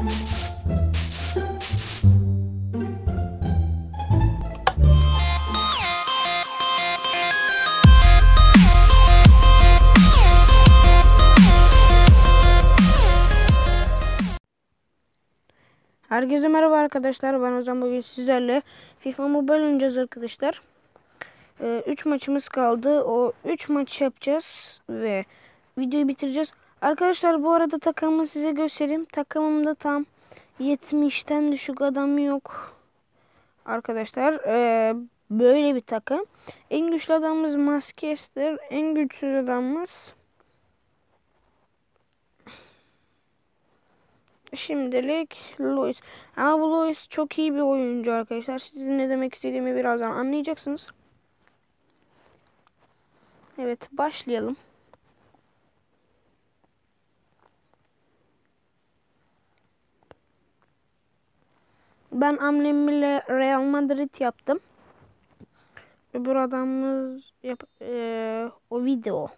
Herkese merhaba arkadaşlar. Ben Ozan bugün sizlerle FIFA Mobile oynayacağız arkadaşlar. 3 ee, maçımız kaldı. O 3 maç yapacağız ve videoyu bitireceğiz. Arkadaşlar bu arada takımımı size göstereyim. Takımımda tam 70'ten düşük adam yok. Arkadaşlar ee, böyle bir takım. En güçlü adamımız Maskes'tir. En güçsüz adamımız Şimdilik Louis. Ama bu Louis çok iyi bir oyuncu arkadaşlar. Sizin ne demek istediğimi birazdan anlayacaksınız. Evet başlayalım. Ben amlemle Real Madrid yaptım. Öbür adamımız yap, e, o video.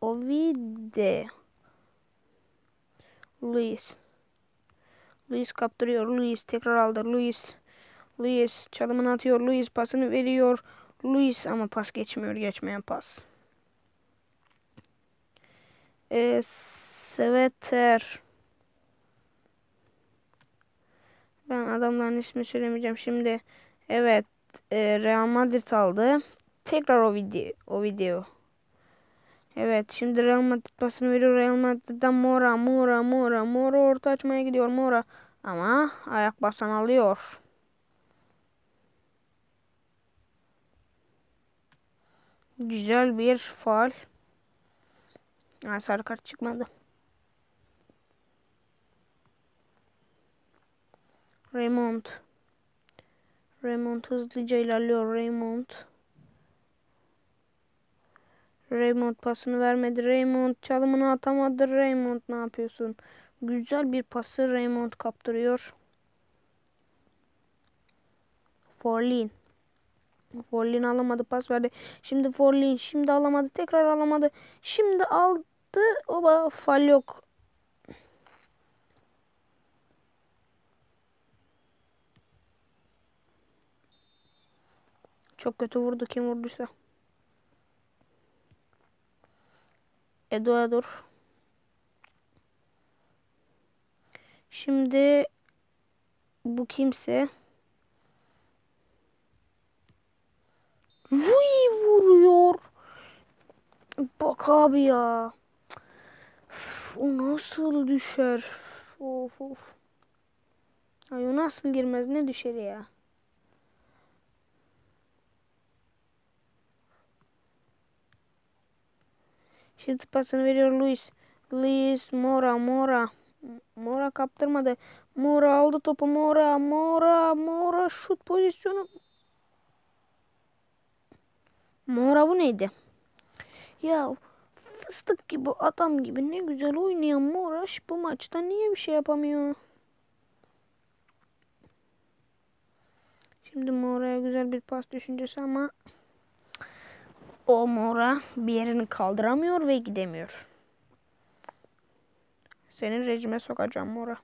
O video. Luis. Luis kaptırıyor. Luis tekrar aldı. Luis. Luis çalımını atıyor. Luis pasını veriyor. Luis ama pas geçmiyor. Geçmeyen pas. Ee, Seveter. Ben adamların ismi söylemeyeceğim şimdi. Evet. E, Real Madrid aldı. Tekrar o video. O video. Evet şimdi Real Madrid pasını veriyor. Real Madrid'den Mora, Mora, Mora, Mora orta açmaya gidiyor Mora. Ama ayak basan alıyor. Güzel bir faal. Ha, sarı kart çıkmadı. Raymond. Raymond hızlıca ilerliyor. Raymond. Raymond pasını vermedi. Raymond çalımını atamadı. Raymond ne yapıyorsun? Güzel bir pası Raymond kaptırıyor. Forlin. Forlin alamadı pas verdi. Şimdi Forlin şimdi alamadı. Tekrar alamadı. Şimdi aldı. Oba fal yok. Çok kötü vurdu kim vurduysa. Eduardo. Şimdi bu kimse Rui vuruyor. Bak abi ya. o nasıl düşer? Of of. Ay o nasıl girmez ne düşer ya? Şimdi pasını veriyor Luis. Luis Mora Mora. Mora kaptırmadı. Mora aldı topu Mora. Mora Mora şut pozisyonu. Mora bu neydi? Ya fıstık gibi adam gibi ne güzel oynayan Mora bu maçta niye bir şey yapamıyor? Şimdi Mora'ya güzel bir pas düşüncesi ama o mora bir yerini kaldıramıyor ve gidemiyor. Senin rejime sokacağım mora.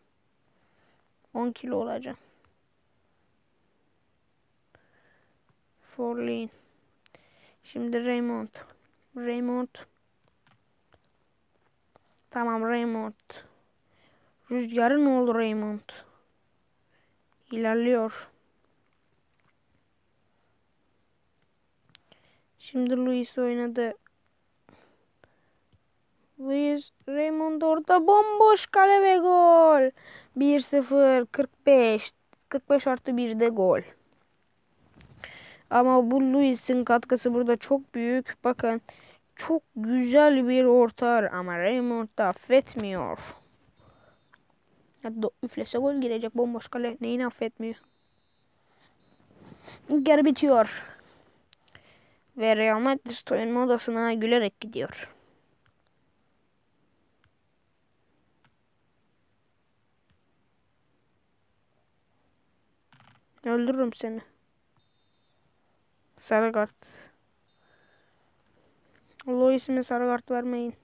10 kilo olacağım. Forlin. Şimdi Raymond. Raymond. Tamam Raymond. Rüzgarın oğlu Raymond. İlerliyor. Şimdi Luis oynadı. Luis Raymond orada bomboş kale ve gol. 1-0 45 45 artı 1 de gol. Ama bu Luis'in katkısı burada çok büyük. Bakın çok güzel bir orta ama Raymond da affetmiyor. Hatta üflese gol girecek bomboş kale. Neyini affetmiyor? Geri bitiyor. Ve Real Madrid soyunma odasına gülerek gidiyor. Öldürürüm seni. Sarı kart. Lois'ime sarı kart vermeyin.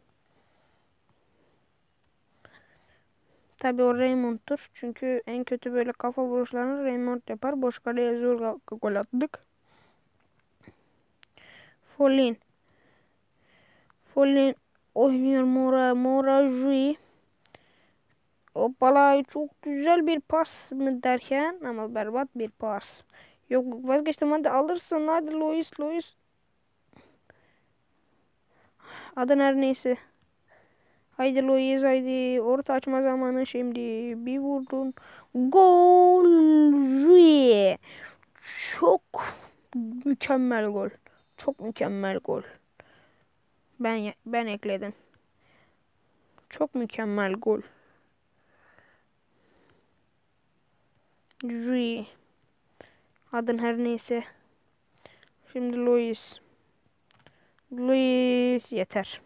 Tabi o Raymond'tur. Çünkü en kötü böyle kafa vuruşlarını Raymond yapar. Boş kaleye zor gol attık. Follin. Follin oynuyor Mora. Mora Jui. Hoppala çok güzel bir pas mı derken ama berbat bir pas. Yok vazgeçtim hadi alırsın hadi Lois Lois. Adı her neyse. Haydi Lois haydi. Orta açma zamanı şimdi. Bir vurdun. Gol. Çok mükemmel gol. Çok mükemmel gol. Ben ben ekledim. Çok mükemmel gol. Jui. Adın her neyse. Şimdi Louis. Louis yeter.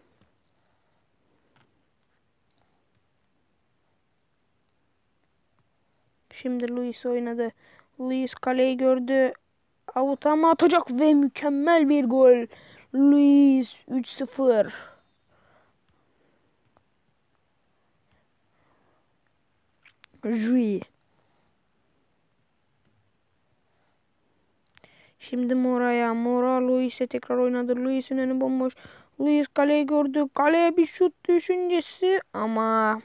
Şimdi Luis oynadı. Luis kaleyi gördü. Avuta mı atacak ve mükemmel bir gol. Luis 3-0. Jui. Şimdi Mora'ya. Mora Luis'e tekrar oynadı. Luis'in önü bomboş. Luis kaleyi gördü. Kaleye bir şut düşüncesi ama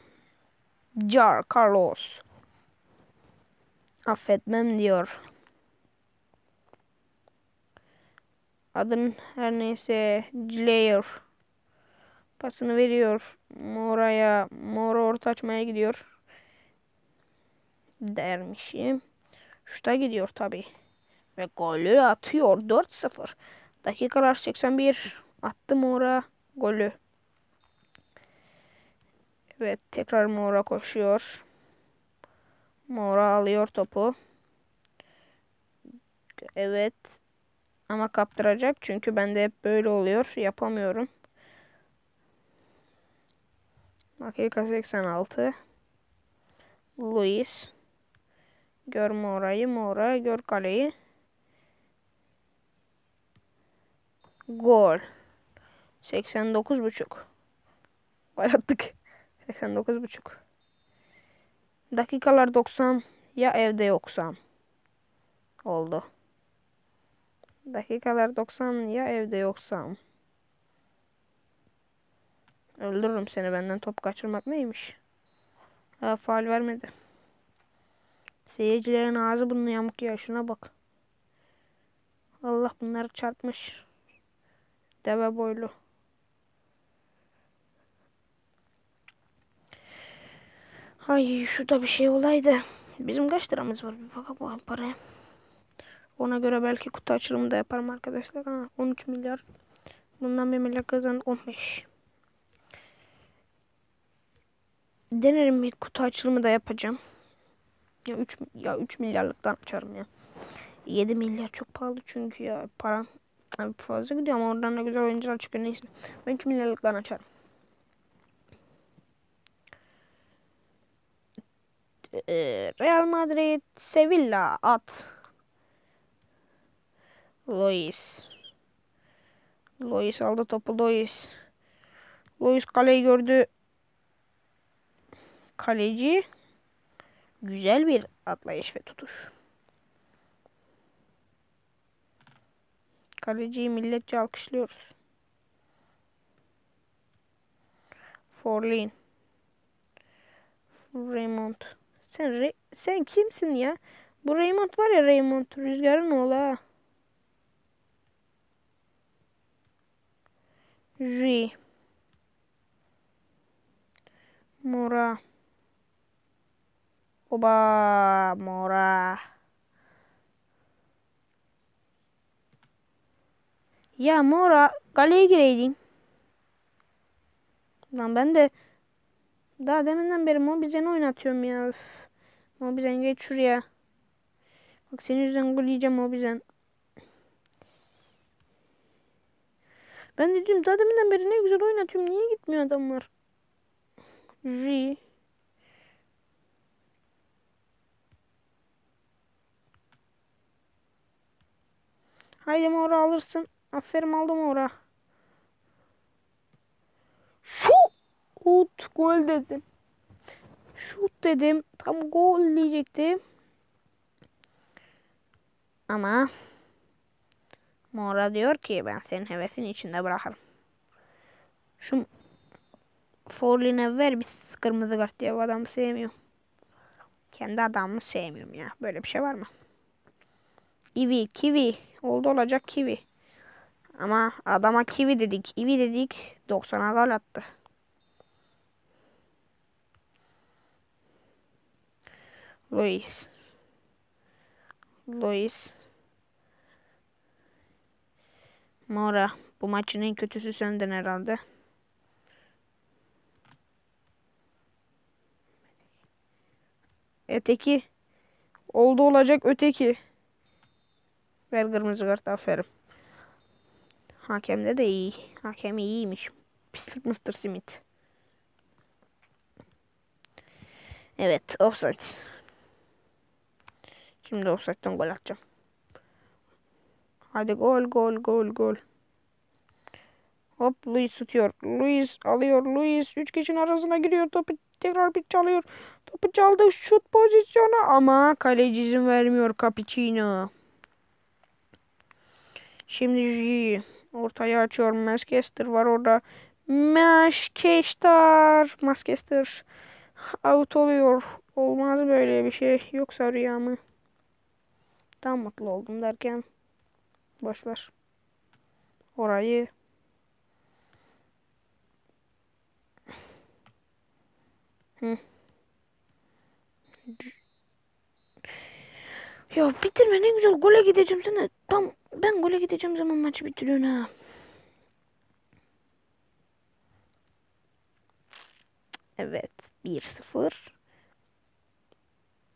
Jar Carlos affetmem diyor. Adın her neyse Slayer pasını veriyor Mora'ya. Mora orta açmaya gidiyor. Dermişim. Şuta gidiyor tabi. Ve golü atıyor 4-0. Dakikalar 81. Attı Mora golü. Evet tekrar Mora koşuyor. Mora alıyor topu. Evet. Ama kaptıracak çünkü bende hep böyle oluyor. Yapamıyorum. Dakika 86. Luis. Gör Mora'yı. Mora gör kaleyi. Gol. 89 buçuk. Gol attık. 89 buçuk. Dakikalar 90 ya evde yoksam. Oldu. Dakikalar 90 ya evde yoksam. Öldürürüm seni benden top kaçırmak neymiş? Ha, faal vermedi. Seyircilerin ağzı bunun yamuk ya şuna bak. Allah bunları çarpmış. Deve boylu. Ay şurada bir şey olaydı. Bizim kaç liramız var bir bakalım paraya. Ona göre belki kutu açılımı da yaparım arkadaşlar. Ha, 13 milyar. Bundan 1 milyar kazan 15. Denerim bir kutu açılımı da yapacağım. Ya 3 ya 3 milyarlıktan açarım ya. 7 milyar çok pahalı çünkü ya param fazla gidiyor ama oradan da güzel oyuncular çıkıyor neyse. Ben 3 milyarlıktan açarım. Ee, Real Madrid Sevilla at. Lois. Lois aldı topu Lois. Lois kaleyi gördü. Kaleci güzel bir atlayış ve tutuş. Kaleciyi milletçe alkışlıyoruz. Forlin. Raymond. Sen Re sen kimsin ya? Bu Raymond var ya Raymond. Rüzgarın oğlu ha. J. Mora. Oba Mora. Ya Mora kaleye gireydin. Lan ben de daha deminden beri Mobizen'i oynatıyorum ya. Üf. Mobizen geç şuraya. Bak senin yüzünden gol yiyeceğim Mobizen. Ben de diyorum daha deminden beri ne güzel oynatıyorum. Niye gitmiyor adamlar? J. Haydi Mora alırsın. Aferin aldım Mora. Şut gol dedim. şut dedim. Tam gol diyecektim. Ama Mora diyor ki ben senin hevesin içinde bırakırım. Şu Forlin'e ver bir kırmızı kart diye bu adamı sevmiyorum. Kendi adamımı sevmiyorum ya. Böyle bir şey var mı? Ivi, kivi. Oldu olacak kivi. Ama adama kivi dedik. Ivi dedik. 90'a gol attı. Luis. Luis. Mora. Bu maçın en kötüsü senden herhalde. Öteki. Oldu olacak öteki. Ver kırmızı kart aferin. Hakemde de iyi. Hakem iyiymiş. Pislik Mr. Smith. Evet offside. Şimdi offside'den gol atacağım. Hadi gol gol gol gol. Hop Luis tutuyor. Luis alıyor. Luis 3 kişinin arasına giriyor. Topu tekrar bir çalıyor. Topu çaldı. Şut pozisyonu ama kaleci izin vermiyor Cappuccino. Şimdi ortaya açıyor. Maskester var orada. Maskester. Maskester out oluyor. Olmaz böyle bir şey. Yoksa rüya mı? Tam mutlu oldum derken boşver. Orayı Hı. Ya bitirme ne güzel gole gideceğim sana. Tam ben gole gideceğim zaman maçı bitiriyorsun ha. Evet 1-0.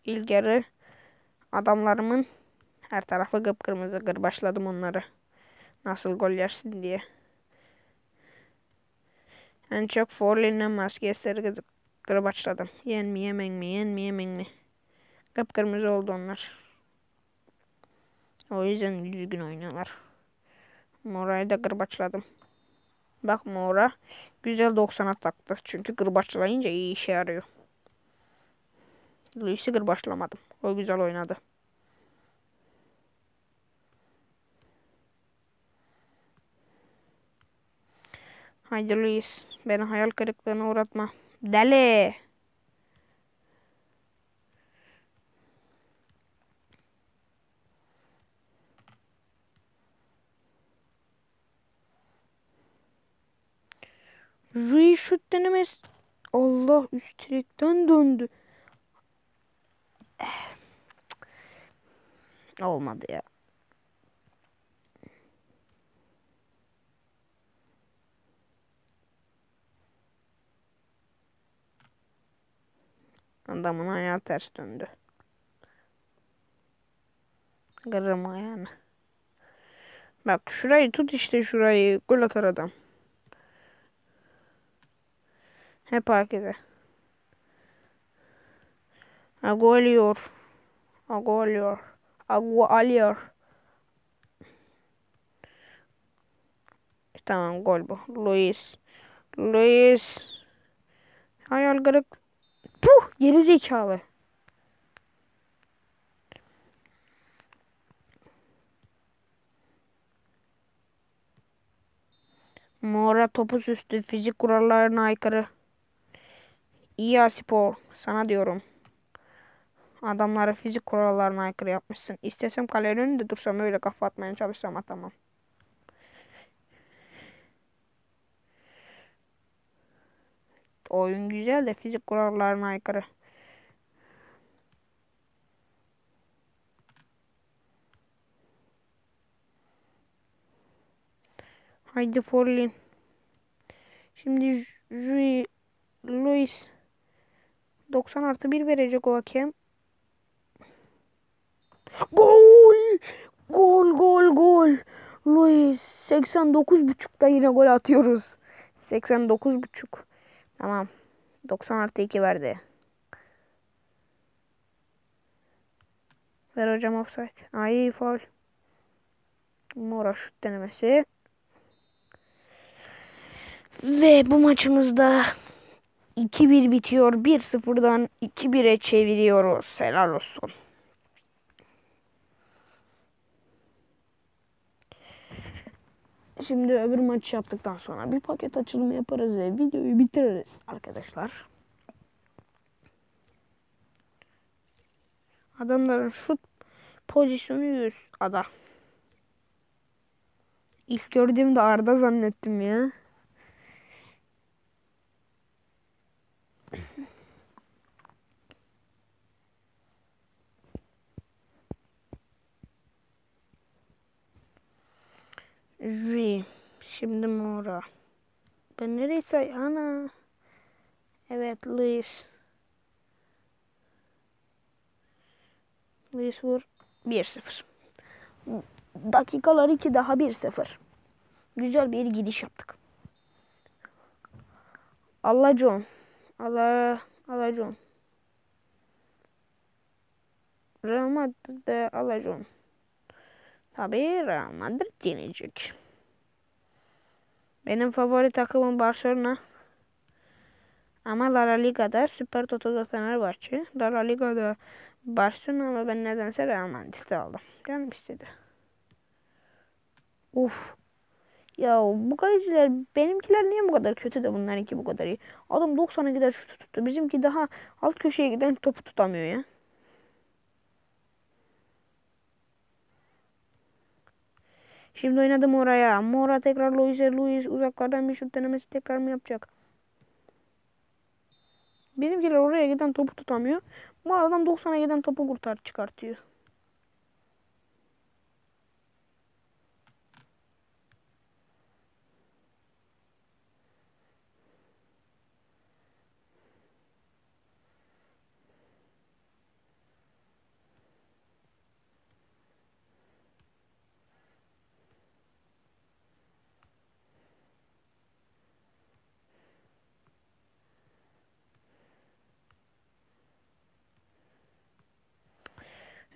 İlk yarı adamlarımın her tarafı kıpkırmızı kır başladım onları. Nasıl gol yersin diye. En çok Forlin'le maskesleri kır başladım. Yen mi yemen mi yen mi yemen mi. Kıpkırmızı oldu onlar. O yüzden düzgün oynuyorlar. Mora'yı da gırbaçladım. Bak Mora güzel 90'a taktı. Çünkü gırbaçlayınca iyi işe yarıyor. Luis'i gırbaçlamadım. O güzel oynadı. Haydi Luis. Beni hayal kırıklığına uğratma. Deli. Rui şut denemez. Allah üst direkten döndü. Olmadı ya. Adamın ayağı ters döndü. Kırırım ayağını. Bak şurayı tut işte şurayı. Gol atar adam. Hep. Agu alıyor. Agu alıyor. Tamam gol bu. Luis. Luis. Hayal kırık. Puh geri zekalı. Mora topu üstü fizik kurallarına aykırı. İyi spor. Sana diyorum. Adamları fizik kurallarına aykırı yapmışsın. İstesem kalenin önünde dursam öyle kafa atmaya çalışsam atamam. Oyun güzel de fizik kurallarına aykırı. Haydi Forlin. Şimdi Rui Luis 90 artı 1 verecek o hakem. Gol! Gol gol gol. Luis 89 buçukta yine gol atıyoruz. 89 buçuk. Tamam. 90 artı 2 verdi. Ver hocam offside. Ay faul. Mora şut denemesi. Ve bu maçımızda 2-1 bitiyor. 1-0'dan 2-1'e çeviriyoruz. Helal olsun. Şimdi öbür maçı yaptıktan sonra bir paket açılımı yaparız ve videoyu bitiririz arkadaşlar. Adamların şut pozisyonu 100 ada. İlk gördüğümde Arda zannettim ya. Şimdi Mora. Ben nereyse ana. Evet Luis. Luis vur. 1-0. Dakikalar 2 daha 1-0. Güzel bir gidiş yaptık. Allah John. Allah Allah John. Real Madrid'de John. Tabii Real Madrid yenecek. Benim favori takımım Barcelona. Ama La Liga'da Süper Toto'da Fenerbahçe. La Liga'da Barcelona ama ben nedense Real Madrid'de aldım. Canım istedi. Uf. Ya bu kaleciler benimkiler niye bu kadar kötü de bunlarınki bu kadar iyi. Adam 90'a gider şutu tuttu. Bizimki daha alt köşeye giden topu tutamıyor ya. Şimdi oynadım oraya. Mora tekrar Luis'e. Luis uzaklardan bir şut denemesi tekrar mı yapacak? Bizimkiler oraya giden topu tutamıyor. Bu adam 90'a giden topu kurtar çıkartıyor.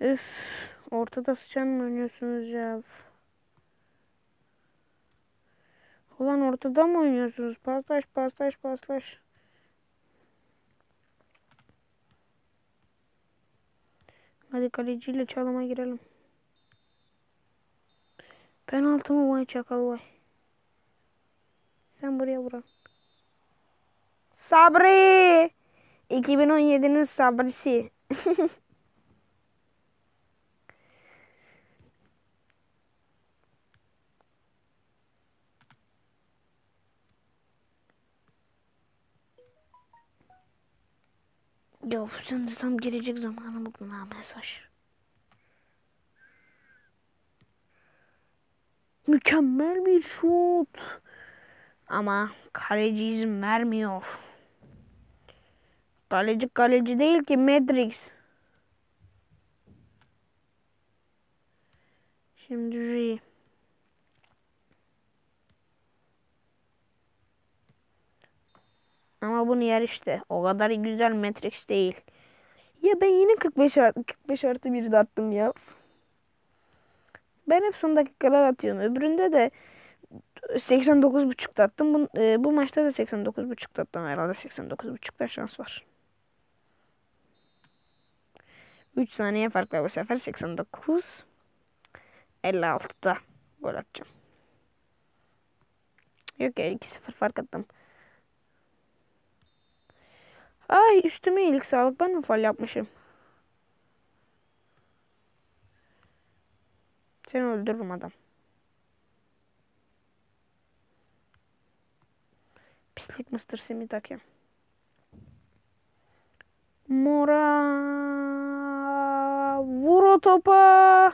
Üf, ortada sıçan mı oynuyorsunuz ya? Ulan ortada mı oynuyorsunuz? Paslaş, paslaş, paslaş. Hadi kaleciyle çalıma girelim. Penaltı mı vay çakal vay. Sen buraya vuran. Sabri! 2017'nin Sabrisi. Ya sen de tam gelecek zamanı buldun ha mesaj. Mükemmel bir şut. Ama kaleci izin vermiyor. Kaleci kaleci değil ki Matrix. Şimdi J. Ama bunu yer işte. O kadar güzel Matrix değil. Ya ben yine 45 artı 45 artı 1'de attım ya. Ben hep son dakikalar atıyorum. Öbüründe de 89.5'da attım. Bu, e, bu maçta da 89.5'da attım. Herhalde 89.5'da şans var. 3 saniye farkla bu sefer 89 56'da gol atacağım. Yok ya 2-0 fark attım. Ay üstüme iyilik sağlık. Ben mi fal yapmışım? Seni öldürürüm adam. Pislik Mr. Simi takayım. Mora vur o topa.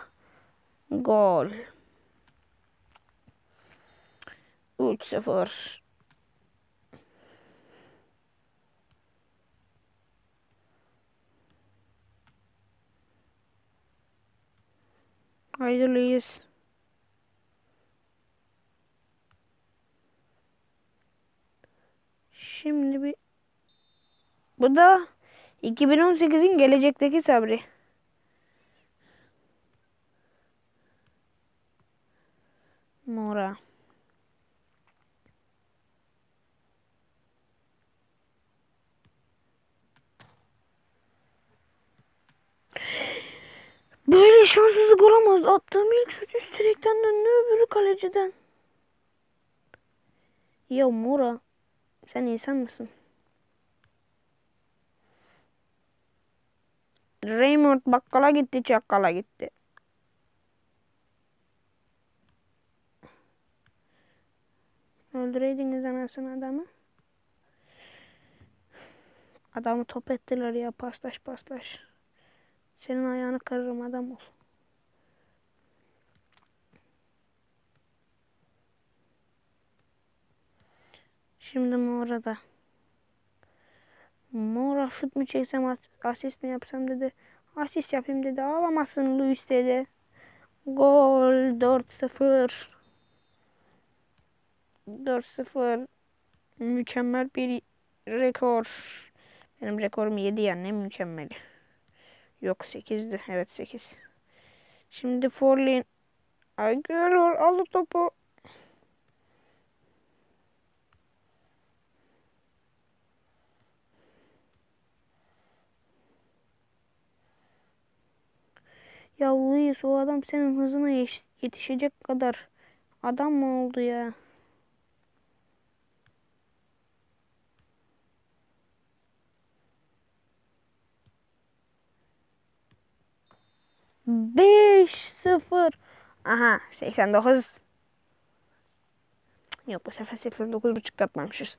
Gol. 3-0. Haydi Luis. Şimdi bir bu da 2018'in gelecekteki Sabri. Mora. şanssızlık olamaz. Attığım ilk şut üst direkten döndü kaleciden. Ya Mura sen insan mısın? Raymond bakkala gitti çakkala gitti. Öldüreydiniz anasını adamı. Adamı top ettiler ya paslaş paslaş. Senin ayağını kırırım adam ol. Şimdi Mora'da. Mora şut mu çeksem as- asist mi yapsam dedi. Asist yapayım dedi. Alamazsın Luis dedi. Gol 4-0. 4-0. Mükemmel bir rekor. Benim rekorum 7 yani ne mükemmeli. Yok 8'di. Evet 8. Şimdi Forlin. Ay geliyor aldı topu. Ya Luis o adam senin hızına yetişecek kadar adam mı oldu ya? Beş sıfır. Aha 89. Yok bu sefer 89 buçuk yapmamışız.